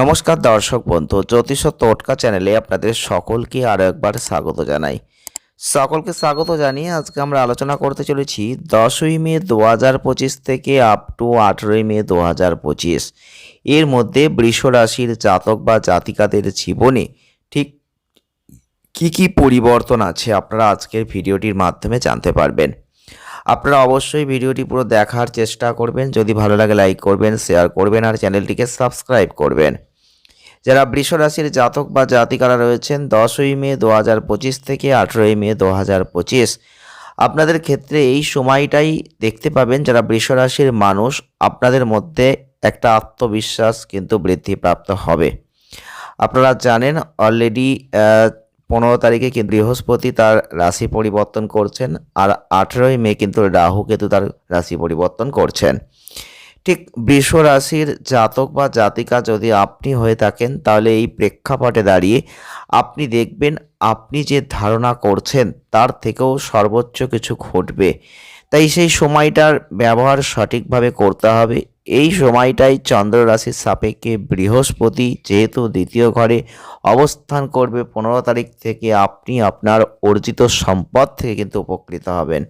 নমস্কার দর্শক বন্ধু, জ্যোতিষ টোটকা চ্যানেলে আপনাদের সকলকে আরও একবার স্বাগত জানাই। সকলকে স্বাগত জানিয়ে আজকে আমরা আলোচনা করতে চলেছি দশই মে দু হাজার পঁচিশ থেকে আপ টু আঠেরোই মে দু হাজার পঁচিশ। এর মধ্যে বৃষ রাশির জাতক বা জাতিকাদের জীবনে ঠিক কি কি পরিবর্তন আছে আপনারা আজকের ভিডিওটির মাধ্যমে জানতে পারবেন। আপনারা অবশ্যই ভিডিওটি পুরো দেখার চেষ্টা করবেন। যদি ভালো লাগে লাইক করবেন শেয়ার করবেন আর চ্যানেলটিকে সাবস্ক্রাইব করবেন। যারা বৃষ রাশির জাতক বা জাতিকারা রয়েছেন, দশই মে দু পঁচিশ থেকে আঠেরোই মে দু পঁচিশ। আপনাদের ক্ষেত্রে এই সময়টাই দেখতে পাবেন যারা বৃষ রাশির মানুষ, আপনাদের মধ্যে একটা আত্মবিশ্বাস কিন্তু বৃদ্ধিপ্রাপ্ত হবে। আপনারা জানেন অলরেডি পনেরো তারিখে কিন্তু বৃহস্পতি তার রাশি পরিবর্তন করছেন আর আঠেরোই মে কিন্তু রাহু কেতু তার রাশি পরিবর্তন করছেন। ঠিক বৃষ রাশির জাতক বা জাতিকা যদি আপনি হয়ে থাকেন, তাহলে এই প্রেক্ষাপটে দাঁড়িয়ে আপনি দেখবেন আপনি যে ধারণা করছেন, তার থেকেও সর্বোচ্চ কিছু ঘটবে। তাই সেই সময়টার ব্যবহার সঠিকভাবে করতে হবে। এই সময়টাই চন্দ্র রাশির সাপেক্ষে বৃহস্পতি যেহেতু দ্বিতীয় ঘরে অবস্থান করবে, পনেরো তারিখ থেকে আপনি আপনার অর্জিত সম্পদ থেকে কিন্তু উপকৃত হবেন।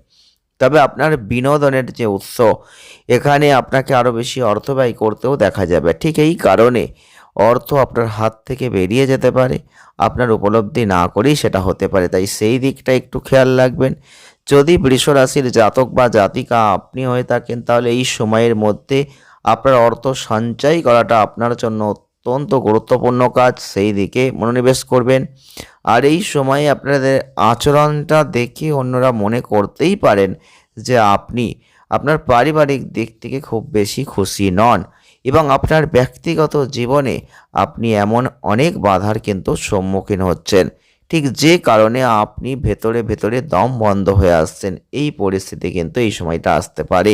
তবে আপনার বিনোদনের যে উৎস, এখানে আপনাকে আরও বেশি অর্থ ব্যয় করতেও দেখা যাবে। ঠিক এই কারণে অর্থ আপনার হাত থেকে বেরিয়ে যেতে পারে, আপনার উপলব্ধি না করেই সেটা হতে পারে। তাই সেই দিকটা একটু খেয়াল রাখবেন। যদি বৃষ রাশির জাতক বা জাতিকা আপনি হয়ে থাকেন, তাহলে এই সময়ের মধ্যে আপনার অর্থ সঞ্চয় করাটা আপনার জন্য অত্যন্ত গুরুত্বপূর্ণ কাজ। সেই দিকে মনোনিবেশ করবেন। আর এই সময়ে আপনাদের আচরণটা দেখে অন্যরা মনে করতেই পারেন যে আপনি আপনার পারিবারিক দিক থেকে খুব বেশি খুশি নন এবং আপনার ব্যক্তিগত জীবনে আপনি এমন অনেক বাধার কিন্তু সম্মুখীন হচ্ছেন। ঠিক যে কারণে আপনি ভেতরে ভেতরে দম বন্ধ হয়ে আসছেন, এই পরিস্থিতি কিন্তু এই সময়টা আসতে পারে।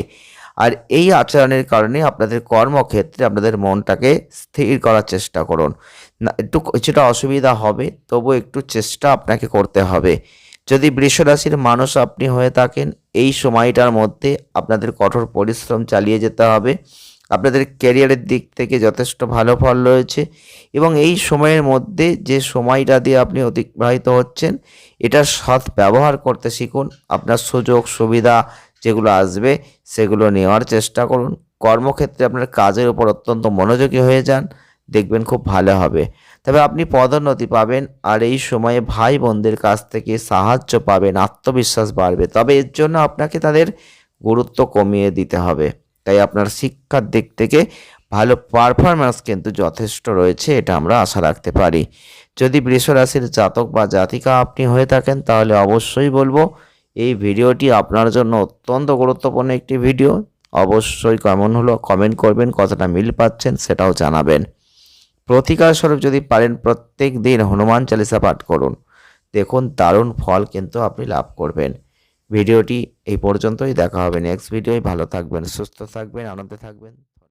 আর এই আচরণের কারণে আপনাদের কর্মক্ষেত্রে আপনাদের মনটাকে স্থির করার চেষ্টা করুন। না, একটু কিছুটা অসুবিধা হবে, তবু একটু চেষ্টা আপনাকে করতে হবে। যদি বৃষরাশির মানুষ আপনি হয়ে থাকেন, এই সময়টার মধ্যে আপনাদের কঠোর পরিশ্রম চালিয়ে যেতে হবে। আপনাদের ক্যারিয়ারের দিক থেকে যথেষ্ট ভালো ফল রয়েছে এবং এই সময়ের মধ্যে যে সময়টা দিয়ে আপনি অতিবাহিত হচ্ছেন, এটার সৎ ব্যবহার করতে শিখুন। আপনার সুযোগ, সুবিধা যেগুলো আসবে, সেগুলো নেওয়ার চেষ্টা করুন। কর্মক্ষেত্রে আপনার কাজের উপর অত্যন্ত মনোযোগী হয়ে যান, দেখবেন খুব ভালো হবে। তবে আপনি পদোন্নতি পাবেন আর এই সময়ে ভাই বোনদের কাছ থেকে সাহায্য পাবেন, আত্মবিশ্বাস বাড়বে। তবে এর জন্য আপনাকে তাদের গুরুত্ব কমিয়ে দিতে হবে। তাই আপনার শিক্ষার দিক থেকে ভালো পারফরম্যান্স কিন্তু যথেষ্ট রয়েছে, এটা আমরা আশা রাখতে পারি। যদি বৃষ রাশির জাতক বা জাতিকা আপনি হয়ে থাকেন, তাহলে অবশ্যই বলব এই ভিডিওটি আপনার জন্য অত্যন্ত গুরুত্বপূর্ণ একটি ভিডিও। অবশ্যই কেমন হলো কমেন্ট করবেন, কতটা মিল পাচ্ছেন সেটাও জানাবেন। প্রতিকার স্বরূপ যদি পারেন, প্রত্যেক দিন হনুমান চালিসা পাঠ করুন। দেখুন দারুণ ফল কিন্তু আপনি লাভ করবেন। ভিডিওটি এই পর্যন্তই দেখা হবে নেক্সট ভিডিওয় ভালো থাকবেন সুস্থ থাকবেন আনন্দে থাকবেন।